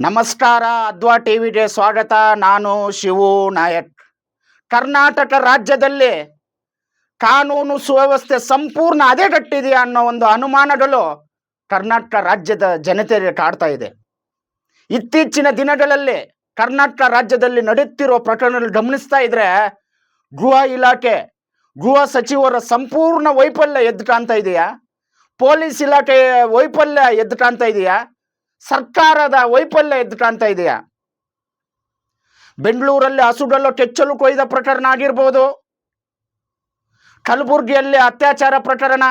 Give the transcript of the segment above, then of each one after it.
ನಮಸ್ಕಾರ, ಅದ್ವಾ ಟಿವಿಗೆ ಸ್ವಾಗತ. ನಾನು ಶಿವು ನಾಯಕ್. ಕರ್ನಾಟಕ ರಾಜ್ಯದಲ್ಲಿ ಕಾನೂನು ಸುವ್ಯವಸ್ಥೆ ಸಂಪೂರ್ಣ ಹದಗೆಟ್ಟಿದೆಯಾ ಅನ್ನೋ ಒಂದು ಅನುಮಾನಗಳು ಕರ್ನಾಟಕ ರಾಜ್ಯದ ಜನತೆಗೆ ಕಾಡ್ತಾ ಇದೆ. ಇತ್ತೀಚಿನ ದಿನಗಳಲ್ಲಿ ಕರ್ನಾಟಕ ರಾಜ್ಯದಲ್ಲಿ ನಡೆಯುತ್ತಿರುವ ಪ್ರಕರಣಗಳು ಗಮನಿಸ್ತಾ ಇದ್ರೆ ಗೃಹ ಇಲಾಖೆ, ಗೃಹ ಸಚಿವರ ಸಂಪೂರ್ಣ ವೈಫಲ್ಯ ಎದ್ದು ಕಾಣ್ತಾ ಇದೆಯಾ? ಪೊಲೀಸ್ ಇಲಾಖೆ ವೈಫಲ್ಯ ಎದ್ದು ಕಾಣ್ತಾ ಇದೆಯಾ? ಸರ್ಕಾರದ ವೈಫಲ್ಯ ಎದ್ದು ಕಾಣ್ತಾ ಇದೆಯಾ? ಬೆಂಗಳೂರಲ್ಲಿ ಹಸುಡಲ್ಲೋ ಕೆಚ್ಚಲು ಕೊಯ್ದ ಪ್ರಕರಣ ಆಗಿರ್ಬೋದು. ಕಲಬುರಗಿಯಲ್ಲಿ ಅತ್ಯಾಚಾರ ಪ್ರಕರಣ.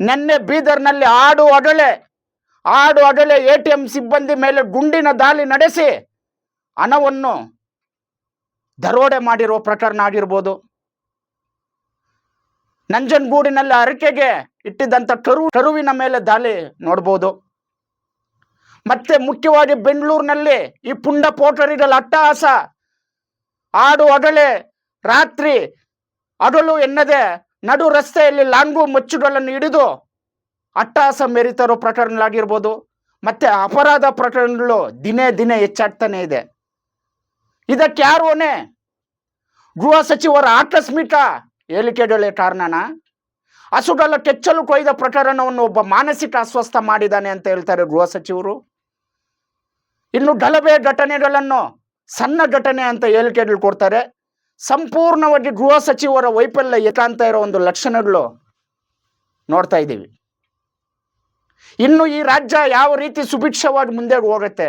ನಿನ್ನೆ ಬೀದರ್ನಲ್ಲಿ ಆಡು ಅಡಲೆ ಆಡು ಅಡಲೆ ಎ ಟಿ ಎಂ ಸಿಬ್ಬಂದಿ ಮೇಲೆ ಗುಂಡಿನ ದಾಳಿ ನಡೆಸಿ ಹಣವನ್ನು ದರೋಡೆ ಮಾಡಿರುವ ಪ್ರಕರಣ ಆಗಿರ್ಬೋದು. ನಂಜನಗೂಡಿನಲ್ಲಿ ಅರಕೆಗೆ ಇಟ್ಟಿದ್ದಂಥ ಕರು, ಕರುವಿನ ಮೇಲೆ ದಾಳಿ ನೋಡ್ಬೋದು. ಮತ್ತೆ ಮುಖ್ಯವಾಗಿ ಬೆಂಗಳೂರಿನಲ್ಲಿ ಈ ಪುಂಡ ಪೋಟರಿಗಳ ಅಟ್ಟಹಾಸ. ಆಡು ಅಗಳೆ, ರಾತ್ರಿ ಅಗಲು ಎನ್ನದೆ ನಡು ರಸ್ತೆಯಲ್ಲಿ ಲಾಂಗು ಮಚ್ಚುಗಳನ್ನು ಹಿಡಿದು ಅಟ್ಟಹಾಸ ಮೆರಿತರೋ ಪ್ರಕರಣಗಳಾಗಿರ್ಬೋದು, ಮತ್ತೆ ಅಪರಾಧ ಪ್ರಕರಣಗಳು ದಿನೇ ದಿನೇ ಹೆಚ್ಚಾಗ್ತಾನೆ ಇದೆ. ಇದಕ್ಕೆ ಯಾರು ಹೊಣೆ? ಗೃಹ ಸಚಿವರ ಆಕಸ್ಮಿಕ ಹೇಳಿಕೆಗಳೇ ಕಾರಣನ? ಹಸುಗಳ ಕೆಚ್ಚಲು ಕೊಯ್ದ ಪ್ರಕರಣವನ್ನು ಒಬ್ಬ ಮಾನಸಿಕ ಅಸ್ವಸ್ಥ ಮಾಡಿದ್ದಾನೆ ಅಂತ ಹೇಳ್ತಾರೆ ಗೃಹ ಸಚಿವರು. ಇನ್ನು ಗಲಭೆ ಘಟನೆಗಳನ್ನು ಸಣ್ಣ ಘಟನೆ ಅಂತ ಹೇಳಿಕೆಗಳು ಕೊಡ್ತಾರೆ. ಸಂಪೂರ್ಣವಾಗಿ ಗೃಹ ಸಚಿವರ ವೈಫಲ್ಯ ಏಕಾಂತ ಇರೋ ಒಂದು ಲಕ್ಷಣಗಳು ನೋಡ್ತಾ ಇದ್ದೀವಿ. ಇನ್ನು ಈ ರಾಜ್ಯ ಯಾವ ರೀತಿ ಸುಭಿಕ್ಷವಾಗಿ ಮುಂದೆ ಹೋಗುತ್ತೆ?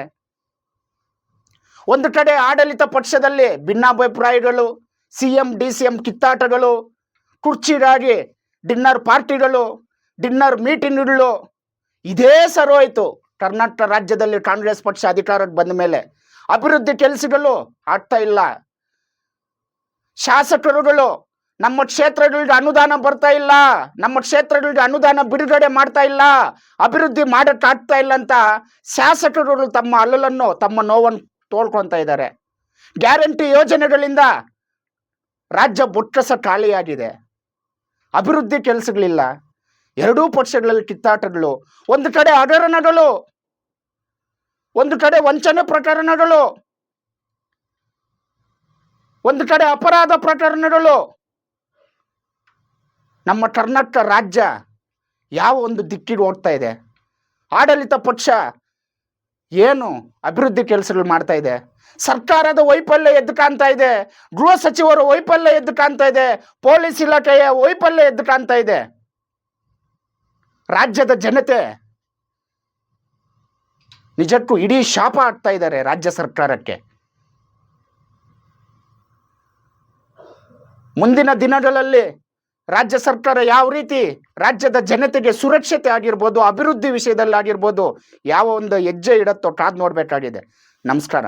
ಒಂದು ಕಡೆ ಆಡಳಿತ ಪಕ್ಷದಲ್ಲಿ ಭಿನ್ನಾಭಿಪ್ರಾಯಗಳು C M D C M ಕಿತ್ತಾಟಗಳು, ಕುರ್ಚಿಗಾಗಿ ಡಿನ್ನರ್ ಪಾರ್ಟಿಗಳು, ಡಿನ್ನರ್ ಮೀಟಿಂಗ್ಗಳು, ಇದೇ ಸರೋಯ್ತು ಕರ್ನಾಟಕ ರಾಜ್ಯದಲ್ಲಿ ಕಾಂಗ್ರೆಸ್ ಪಕ್ಷ ಅಧಿಕಾರಕ್ಕೆ ಬಂದ ಮೇಲೆ ಅಭಿವೃದ್ಧಿ ಕೆಲಸಗಳು ಆಗ್ತಾ ಇಲ್ಲ. ಶಾಸಕರುಗಳು ನಮ್ಮ ಕ್ಷೇತ್ರಗಳಿಗೆ ಅನುದಾನ ಬರ್ತಾ ಇಲ್ಲ. ನಮ್ಮ ಕ್ಷೇತ್ರಗಳಿಗೆ ಅನುದಾನ ಬಿಡುಗಡೆ ಮಾಡ್ತಾ ಇಲ್ಲ. ಅಭಿವೃದ್ಧಿ ಮಾಡೋಕ್ಕಾಗ್ತಾ ಇಲ್ಲ ಅಂತ ಶಾಸಕರುಗಳು ತಮ್ಮ ಅಲ್ಲಲನ್ನು ತಮ್ಮ ನೋವನ್ನು ತೋಳ್ಕೊತಾ ಇದ್ದಾರೆ. ಗ್ಯಾರಂಟಿ ಯೋಜನೆಗಳಿಂದ ರಾಜ್ಯ ಬೊಕ್ಕಸ ಖಾಲಿಯಾಗಿದೆ. ಅಭಿವೃದ್ಧಿ ಕೆಲಸಗಳಿಲ್ಲ. ಎರಡೂ ಪಕ್ಷಗಳಲ್ಲಿ ಕಿತ್ತಾಟಗಳು, ಒಂದು ಕಡೆ ಹಗರಣಗಳು ಒಂದು ಕಡೆ ವಂಚನೆ ಪ್ರಕರಣಗಳು ಒಂದು ಕಡೆ ಅಪರಾಧ ಪ್ರಕರಣಗಳು ನಮ್ಮ ಕರ್ನಾಟಕ ರಾಜ್ಯ ಯಾವ ಒಂದು ದಿಕ್ಕಿಗೆ ಹೋಗ್ತಾ ಇದೆ? ಆಡಳಿತ ಪಕ್ಷ ಏನು ಅಭಿವೃದ್ಧಿ ಕೆಲಸಗಳು ಮಾಡ್ತಾ ಇದೆ? ಸರ್ಕಾರದ ವೈಫಲ್ಯ ಎದ್ದು ಕಾಣ್ತಾ ಇದೆ. ಗೃಹ ಸಚಿವರ ವೈಫಲ್ಯ ಎದ್ದು ಕಾಣ್ತಾ ಇದೆ. ಪೊಲೀಸ್ ಇಲಾಖೆಯ ವೈಫಲ್ಯ ಎದ್ದು ಕಾಣ್ತಾ ಇದೆ. ರಾಜ್ಯದ ಜನತೆ ನಿಜಕ್ಕೂ ಇಡೀ ಶಾಪ ಆಗ್ತಾ ಇದ್ದಾರೆ ರಾಜ್ಯ ಸರ್ಕಾರಕ್ಕೆ. ಮುಂದಿನ ದಿನಗಳಲ್ಲಿ ರಾಜ್ಯ ಸರ್ಕಾರ ಯಾವ ರೀತಿ ರಾಜ್ಯದ ಜನತೆಗೆ ಸುರಕ್ಷತೆ ಆಗಿರ್ಬೋದು, ಅಭಿವೃದ್ಧಿ ವಿಷಯದಲ್ಲಿ ಆಗಿರ್ಬೋದು, ಯಾವ ಒಂದು ಹೆಜ್ಜೆ ಇಡತ್ತೋ ಕಾದ್ ನೋಡಬೇಕಾಗಿದೆ. ನಮಸ್ಕಾರ.